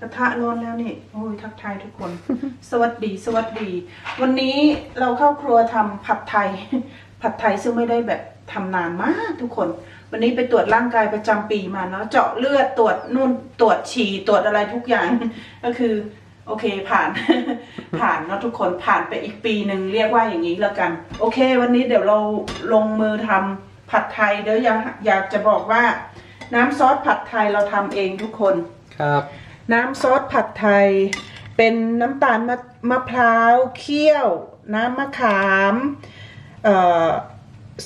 กระทะร้อนแล้วนี่โอ้ยทักทายทุกคน สวัสดี สวัสดี วันนี้เราเข้าครัวทำผัดไทย ผัดไทยซึ่งไม่ได้แบบทำนานมากทุกคน วันนี้ไปตรวจร่างกายประจำปีมาเนาะเจาะเลือดตรวจนู่นตรวจฉี่ตรวจอะไรทุกอย่าง ก็คือ โอเคผ่าน ผ่านเนาะทุกคนผ่านไปอีกปีหนึ่งเรียกว่าอย่างนี้แล้วกัน โอเค วันนี้เดี๋ยวเราลงมือทำผัดไทยเดี๋ยวอยากอยากจะบอกว่า น้ำซอสผัดไทยเราทำเองทุกคนครับ น้ำซอสผัดไทย เป็นน้ำตาลมะมะพร้าวเคี่ยว น้ำมะขามเอ่อ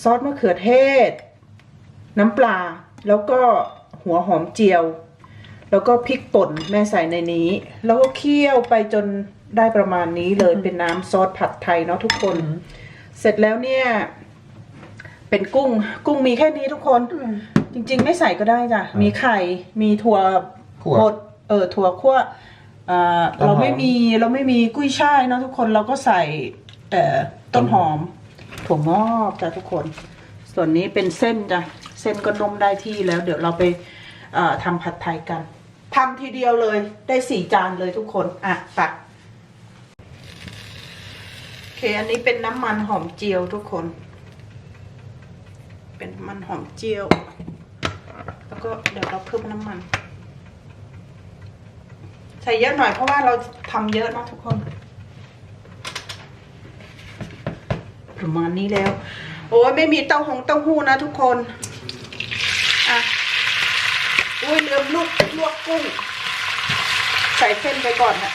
ซอสมะเขือเทศ น้ำปลา แล้วก็หัวหอมเจียว แล้วก็พริกป่นแม่ใส่ในนี้ แล้วก็เคี่ยวไปจนได้ประมาณนี้เลยเป็นน้ำซอสผัดไทยเนาะทุกคน เสร็จแล้วเนี่ย เป็นกุ้ง กุ้งมีแค่นี้ทุกคน จริง ๆ ไม่ใส่ก็ได้จ้ะ มีไข่ มีถั่วคั่วบด เออถั่วคั่วอ่าต้นหอม เราไม่มีเราไม่มีกุ้ยช่ายเนาะทุกคนเราก็ใส่เอ่อต้นหอมถั่วงอกจ้ะทุกคน ส่วนนี้เป็นเส้นจ้ะเส้นก็นุ่มได้ที่แล้ว เดี๋ยวเราไปเอ่อทำผัดไทยกันทำทีเดียวเลยได้สี่จานเลยทุกคนอะตัก โอเค อันนี้เป็นน้ำมันหอมเจียวทุกคน เป็นน้ำมันหอมเจียว แล้วก็เดี๋ยวเราเพิ่มน้ำมัน ใส่เยอะหน่อยเพราะว่าเราทำเยอะนะทุกคน ประมาณนี้แล้ว โอ้ยไม่มีเต้าหงเต้าหู้นะทุกคน อะ อุ้ยลืมลูกลวกกุ้ง ใส่เส้นไปก่อนนะ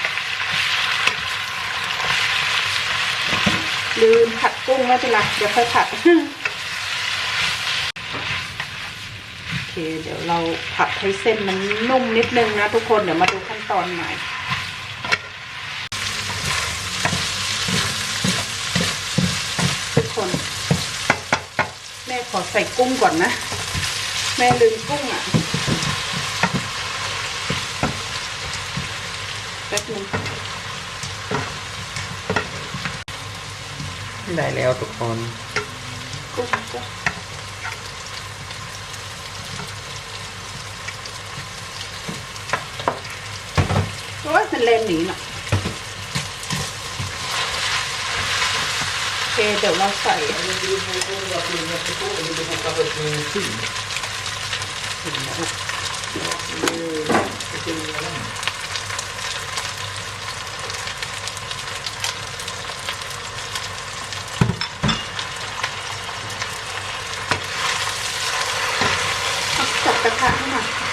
ลืมผัดกุ้งไม่เป็นไรเดี๋ยวค่อยผัด โอ เคเดี๋ยวเราผัดให้เส้นมันนุ่มนิดนึงนะทุกคนเดี๋ยวมาดูขั้นตอนใหม่ทุกคน แม่ขอใส่กุ้งก่อนนะ แม่ลืมกุ้งอะแป๊บนึงได้แล้วทุกคน กุ้งกุ้ง โอ้ยมันเลนหนีน่ะโอเคเดี๋ยวเราใส่ จับกระทะให้หน่อย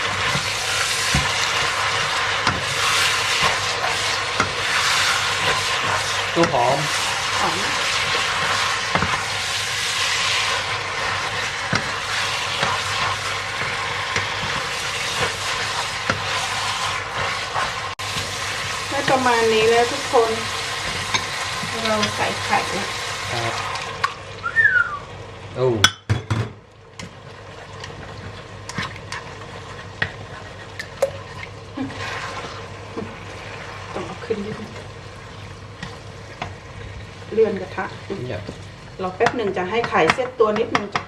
ตู้หอมหอมได้ประมาณนี้แล้วทุกคน เราใส่ไข่แล้วครับโอ้ ต้องเอาขึ้นนิดนึง เลื่อนกระทะยเราแป๊บหนึ่งจะให้ไข่เซตตัวนิดนึงจ้ะ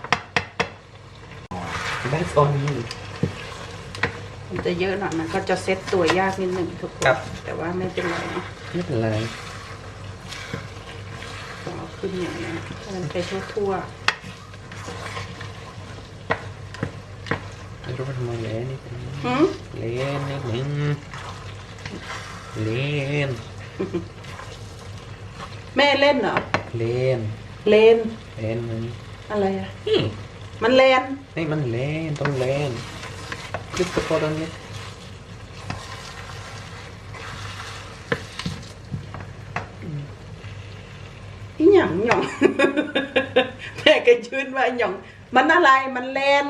ได้ตอนนี้มันจะเยอะหน่อยมันก็จะเซตตัวยากนิดหนึ่งทุกคนครับ แต่ว่าไม่เป็นไรเนาะไม่เป็นไรต้องเอาขึ้นอย่างนี้ให้มันไปทั่วไม่รู้ว่าทำไมเละนิดนึงๆหืมเละนิดนึงเล่น แม่เล่นเหรอ เล่นเลน เล่นมันอะไรอะนี่มันเลน นี่มันเล่นต้องเล่นคลิปตัวตรงนี้อีหยังหยอง แม่ก็ชื่นว่าหยอง มันอะไร มันเลน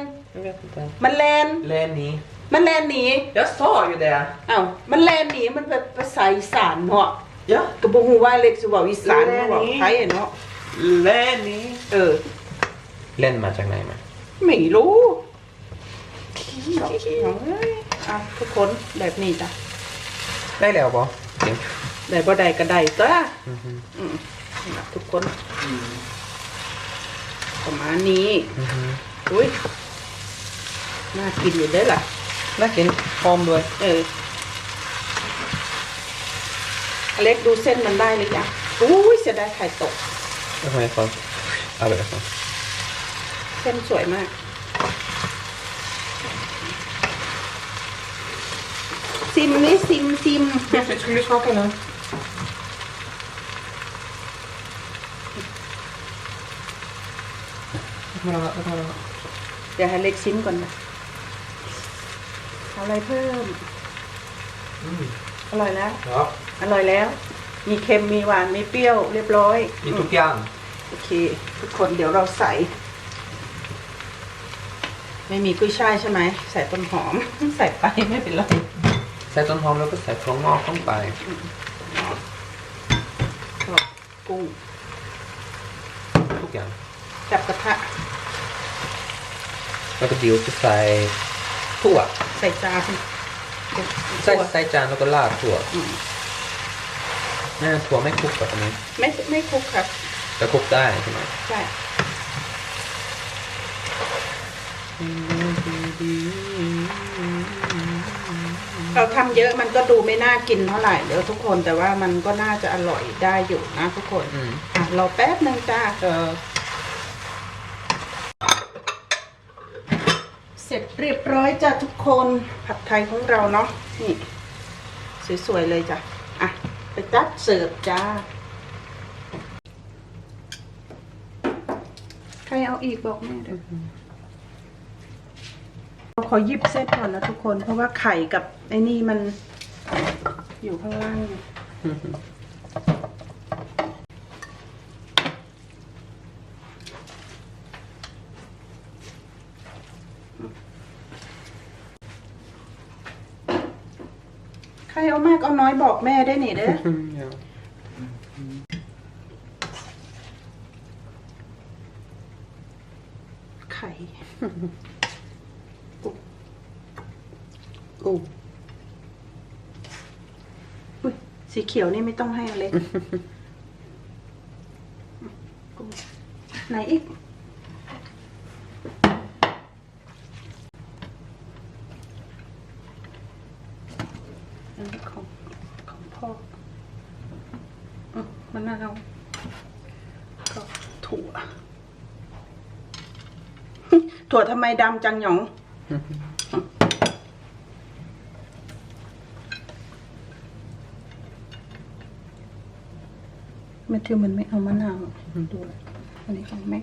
มันเลน เล่นนี้ มันเลนหนี Jag sa ju det อ้าวมันเลนหนีมันเป็นภาษาอีสานเนาะ ja ก็บ่ฮู้ว่าเล็กสิเว้าอีสานแลบ่นหนีเว้าไทยอะเนาะเล่นนี้เออ เล่นมาจากไหนมาไม่รู้หยองเอ้ยอะทุกคนแบบนี้จ้ะได้แล้วปะเดี๋ยวได้บ่ได้ก็ได้จ้ะอือฮึอืมนี่ล่ะทุกคนประมาณนี้อือฮึอุ้ยน่ากินอยู่เด้อล่ะ น่ากินหอมด้วย เอออ เล็กดูเส้นมันได้หรือยังอุ้ยเสียดายไข่ตกทำไมครับเอาไปครับเส้นสวยมากซิมนี่ซิมซิม skulle smaka den. Ja, ja, ja. เดี๋ยวให้เล็กชิมก่อนนะเอาอะไรเพิ่ม Mm. อร่อยแล้ว Ja, อร่อยแล้ว มีเค็มมีหวานมีเปรี้ยวเรียบร้อย i Tokian. โอเค ทุกคนเดี๋ยวเราใส่ ไม่มีกุ้ยช่ายใช่ไหมใส่ต้นหอม ใส่ไปไม่เป็นไรใส่ต้นหอมแล้วก็ใส่ถั่วงอกลงไปก็กุ้งทุกอย่างจับกระทะแล้วก็ดิวจะใส่ถั่วใส่จานใส่ใส่จานแล้วก็ราดถั่วอืม น่าถั่วไม่คลุกแบบนี้ ไม่ไม่คลุกครับแต่คลุกได้ใช่ไหมใช่เราทำเยอะมันก็ดูไม่น่ากินเท่าไหร่เดี๋ยวทุกคนแต่ว่ามันก็น่าจะอร่อยได้อยู่นะทุกคนอืมอะรอแป๊บหนึ่งจ้าเออเสร็จเรียบร้อยจ้ะทุกคนผัดไทยของเราเนาะนี่ สวยๆเลยจ้ะอะ ไปจัดเสิร์ฟจ้า ใครเอาอีกบอกแม่ด้วยขอหยิบเส้นก่อนนะทุกคน เพราะว่าไข่กับไอ้นี่มันอยู่ข้างล่าง ใครเอามากเอาน้อยบอกแม่ได้หนิเด้อ ja. ไข่อู้อุ้ยสีเขียวนี่ไม่ต้องให้อเล็กกุ้งไหนอีก อันนี้ ของของพ่ออืมมะนาวก็ถั่ว ถั่วทำไมดำจังหยองแม่ทิวมันไม่เอามะนาวดูเลยอันนี้ของแม่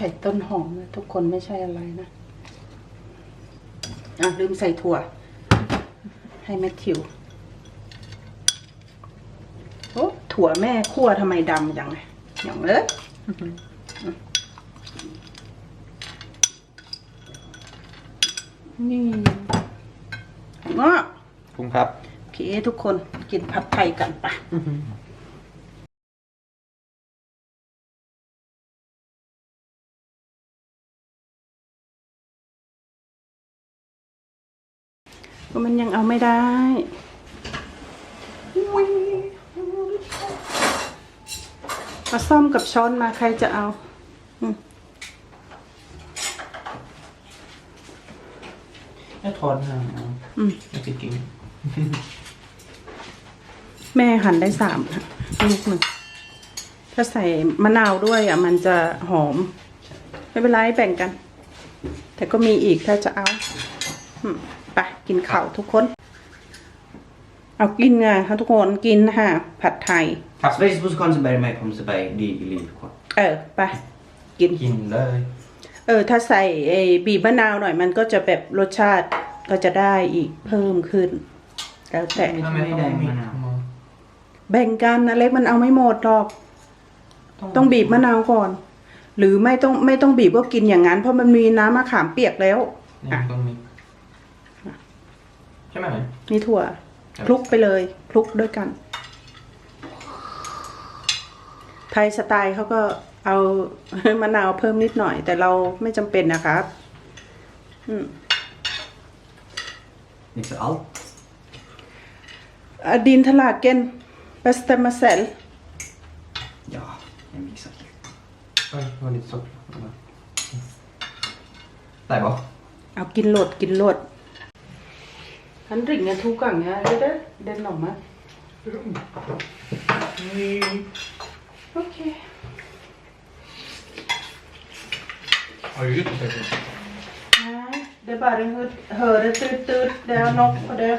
ข่ต้นหอมนะทุกคนไม่ใช่อะไรนะ อะ ลืมใส่ถั่ว ให้แมทธิวโอ้ถั่วแม่คั่วทำไมดำจังเลยอย่างเอ้ยนี่งอกคุณครับโอเคทุกคนกินผัดไทยกันปะ เอาไม่ได้มาซ่อมกับช้อนมาใครจะเอาอืม Jag tar den här. อืม Jag fick in. แม่หั่นได้สามค่ะลูกหนึ่งถ้าใส่มะนาวด้วยอะ มันจะหอม ไม่เป็นไรแบ่งกัน แต่ก็มีอีกถ้าจะเอา อืม ไปกินข้าวทุกคน เอากินไงคะทุกคนกินค่ะ ผัดไทย Sveriges musikal så bär med på sig by di i liv kvar. เออไปกิน Himlar. เออ ถ้าใส่ไอ้บีบมะนาวหน่อยมันก็จะแบบรสชาติก็จะได้อีกเพิ่มขึ้น แล้วแต่ Ja, men det är med namn. แบ่งกันนะเล็กมันเอาไม่หมดหรอก ต้องบีบมะนาวก่อน หรือไม่ต้องไม่ต้องบีบก็กินอย่างนั้น เพราะมันมีน้ำมะขามเปียกแล้ว Nej, de är... Kör med mig. มีถั่วคลุกไปเลยคลุกด้วยกัน ไทยสไตล์เขาก็เอามะนาวเพิ่มนิดหน่อย แต่เราไม่จำเป็นนะครับอืม Mixar allt. อดินทลาเกนเบสเตมาเซล Ja, jag mixar. Oj, det var lite socker. Där var. เอากินโหลดกินโหลด อันริ่งเงี้ยทุกอย่างเงี้ยเด้อเดินออกมาโอเค Har du gjort det? Nej, det är bara hör, hör det tut tut, det är något på det.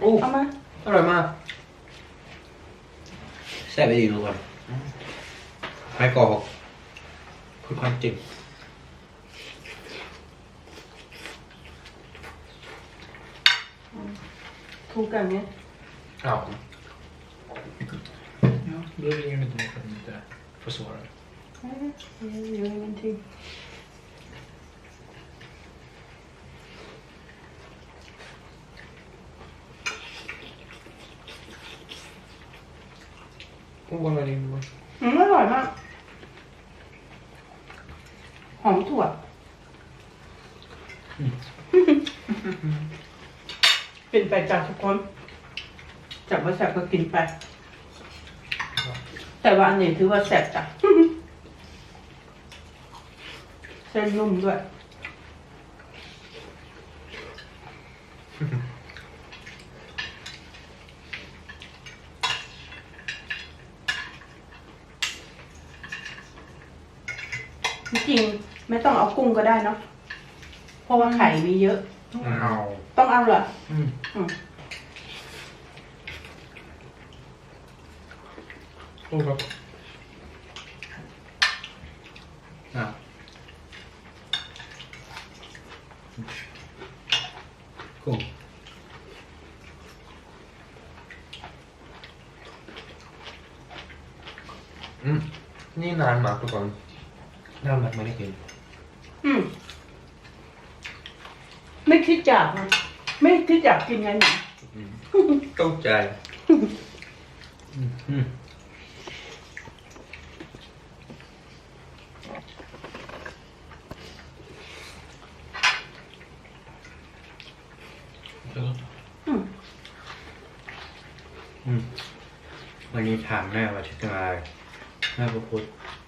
Oh, เอามา อร่อยมากแซ่บไปดีทุกคนไม่โกหกพูดความจริง ทุกอย่างเนี้ย Ja. Ja, då ringer vi inte mig för att de inte får svara. Nej, det gör ingenting. กุ้งบนอะไรดีวะอืมอร่อยมาก หอมถั่ว กินไปจากทุกคนจากว่าแซ่บก็กินไป แต่ว่าอันนี้ถือว่าแซ่บจ้ะ เส้นนุ่มด้วย จริงๆไม่ต้องเอากุ้งก็ได้เนาะเพราะว่าไข่มีเยอะ เอาต้องเอาเหรออืมอืม Och vad อะกุ้งอืมนี่นานมากทุกคนนานมากไม่ได้กินอืม ไม่คิดอยากนะไม่คิดอยากกินไงหนูตกใจอืมอืมอืมวันนี้ถามแม่ว่าจะกินอะไรแม่ก็พูด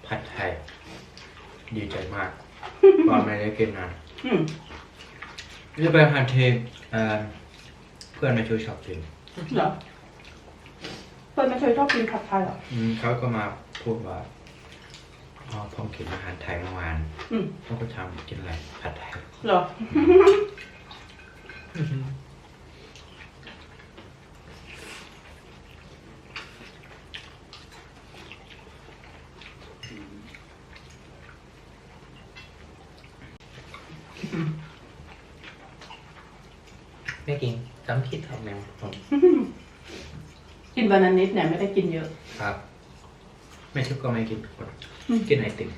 ผัดไทย ดีใจมากเพราะไม่ได้กินนาน อืม จะไปหันเทเอ่อเพื่อนมาช่วยชอบกินเหรอเพื่อนไม่เคยชอบกินผัดไทยเหรอ อืมเขาก็มาพูดว่าอ๋อผมกินอาหารไทยเมื่อวานอืมผมก็ทำกินอะไรผัดไทยเหรอ ไม่กินจำที่ทำแมวผมกินวันละนิดเนี่ยไม่ได้กินเยอะ ครับ ไม่ชุบก็ไม่กินทุกคนอืมกินไอติม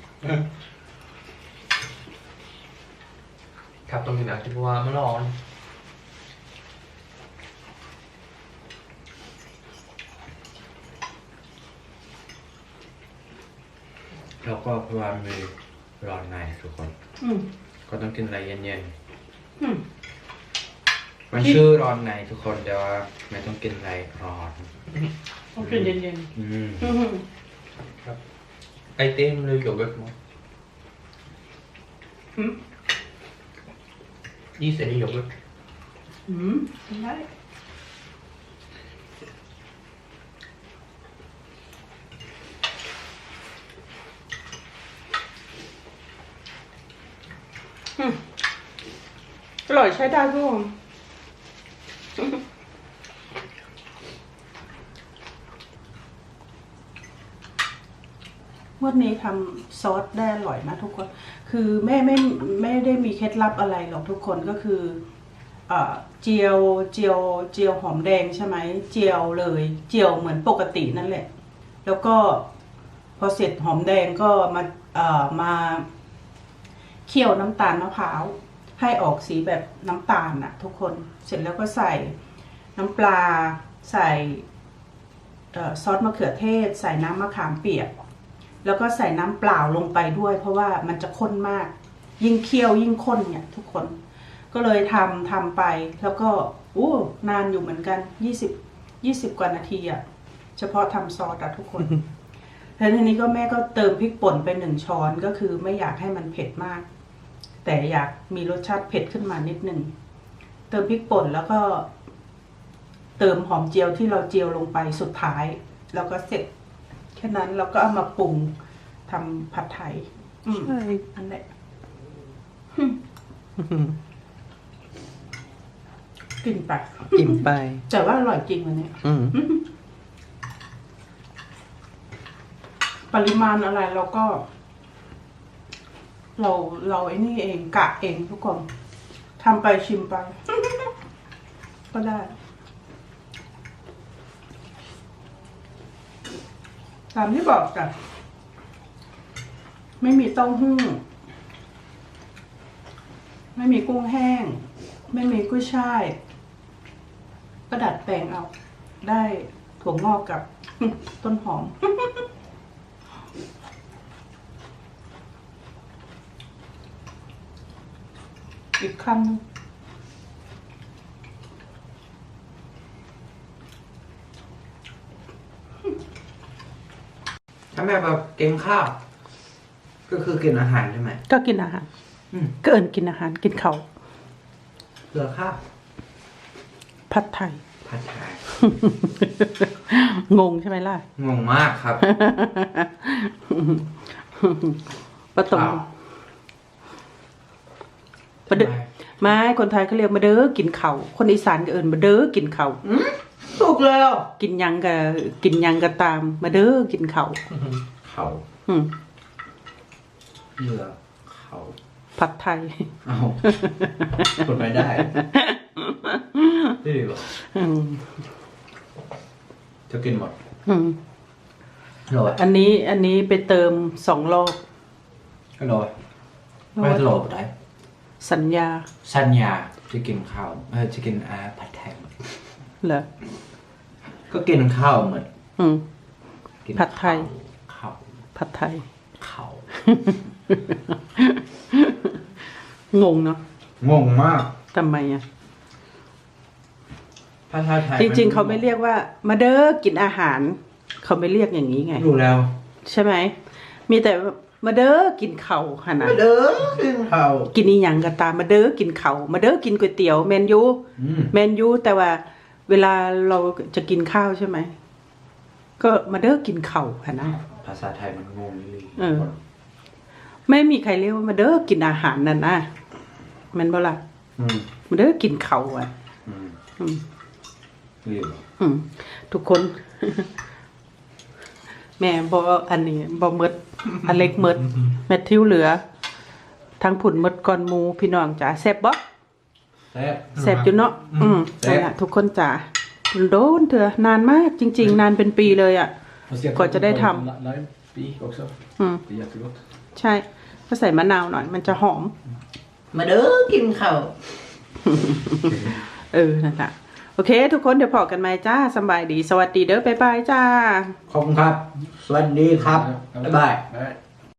Kapten min är typ vad man har. แล้วก็เพราะว่ามีร้อนในทุกคนอืมก็ต้องกินอะไรเย็นอืมๆ มันชื่อร้อนในทุกคนแต่ว่าไม่ต้องกินอะไรร้อน ต้องกินเย็นอืมๆอืมไอติมหรือโยเกิร์ตมั้งอืมยี่สิบนี่โยเกิร์ตอืมได้อืมอร่อยใช้ได้ทุกคน งวดนี้ทำซอสได้อร่อยนะทุกคน คือแม่ไม่ไม่ได้มีเคล็ดลับอะไรหรอกทุกคนก็คือเอ่อเจียวเจียวเจียวหอมแดงใช่ไหมเจียวเลย เจียวเหมือนปกตินั่นแหละ แล้วก็พอเสร็จหอมแดงก็มาเอ่อมาเคี่ยวน้ำตาลมะพร้าวให้ออกสีแบบน้ำตาลน่ะทุกคนเสร็จแล้วก็ใส่น้ำปลาใส่ซอสมะเขือเทศ ใส่น้ำมะขามเปียก แล้วก็ใส่น้ำเปล่าลงไปด้วย เพราะว่ามันจะข้นมาก ยิ่งเคี่ยวยิ่งข้นเนี่ยทุกคน ก็เลยทำทำไป แล้วก็อู้นานอยู่เหมือนกันยี่สิบยี่สิบกว่านาทีอะเฉพาะทำซอสอะทุกคนแล้วทีนี้ก็แม่ก็เติมพริกป่นไปหนึ่งช้อนก็คือไม่อยากให้มันเผ็ดมาก แต่อยากมีรสชาติเผ็ดขึ้นมานิดนึงเติมพริกป่นแล้วก็ เติมหอมเจียวที่เราเจียวลงไปสุดท้าย แล้วก็เสร็จ แค่นั้นเราก็เอามาปรุงทำผัดไทย อืมใช่ อันแหละกินไปอิ่มไป แต่ว่าอร่อยจริงวันนี้ อืมปริมาณอะไรเราก็ เราเราไอ้นี่เองกะเองทุกคนทำไปชิมไป ก็ได้ ตามที่บอกจ้ะไม่มีเต้าหู้ ไม่มีกุ้งแห้ง ไม่มีกุ้ยช่ายก็ดัดแปลงเอา ได้ถั่วงอกกับต้นหอม อีกคำหนึ่ง ถ้าแม่แบบกินข้าว ก็คือกินอาหารใช่ไหม ก็กินอาหารอืม ก็เอินกินอาหารกินเขาวเหลือข้าวผัดไทย ผัดไทยงงใช่ไหมล่ะ งงมากครับ ประตงข้าวมาเด้อไม่คนไทยเขาเรียกมาเด้อกินเขาวคนอีสานก็เอินมาเด้อกินเขาว ถูกแล้วกินหยังก็กินหยังก็ตาม มาเด้อกินเขาวเขาอืมเหลือเขาผัดไทย เอาคนไม่ได้ดีกว่าอืมจะกินหมดอืมโรยอันนี้อันนี้ไปเติมสองรอบก็โรยไม่โรยได้สัญญาสัญญาจะกินข้าวเออจะกินอาผัดไทยหมดเหรอ ก็กินข้าวหมดอืม กินผัดไทย ข้าวผัดไทย ข้าวงงเนาะงงมากทำไมอะ ภาษาไทยจริง ๆ เขาไม่เรียกว่า มาเด้อกินอาหาร เขาไม่เรียกอย่างนี้ไง รู้แล้วใช่ไหม มีแต่แบบมาเด้อกินเขาวค่ะนะเด้อกินข้าวกินอีหยังก็ตามมาเด้อกินเขาวมาเด้อกินก๋วยเตี๋ยว แมนยูอืม แมนยูแต่ว่า เวลาเราจะกินข้าวใช่ไหม ก็มาเด้อกินเขาวค่ะนะ ภาษาไทยมันงงเลยเออ ไม่มีใครเรียกว่ามาเด้อกินอาหารนั่นนะแมันบ่ล่ะอืมมาเด้อกินเขาวอะ อืมอืม เรียกอืม ทุกคน แม่บออันนี้บอเมดอันเล็กเมดแมทธิวเหลือ ทั้งผุนเมดก่อนหมูพี่น้องจ๋าแซ่บบ่ แซ่บแซ่บอยู่เนาะอืมแซ่นั่บนแหละทุกคนจ๋าโดนเถอะนานมากจริง ๆ นานเป็นปีเลยอะ Fast jag Går inte det ta hem? lite Lime i också. อืม Det är jättegott. ใช่ก็ใส่มะนาวหน่อย มันจะหอม มาเด้อกินข้าว เออนั่นแหละโอเค ทุกคนเดี๋ยวพอกันไหมจ้าสำบายดี สวัสดีเด้อบ๊ายบายจ้า ขอบคุณครับ สวัสดีครับ บ๊ายบาย Bye.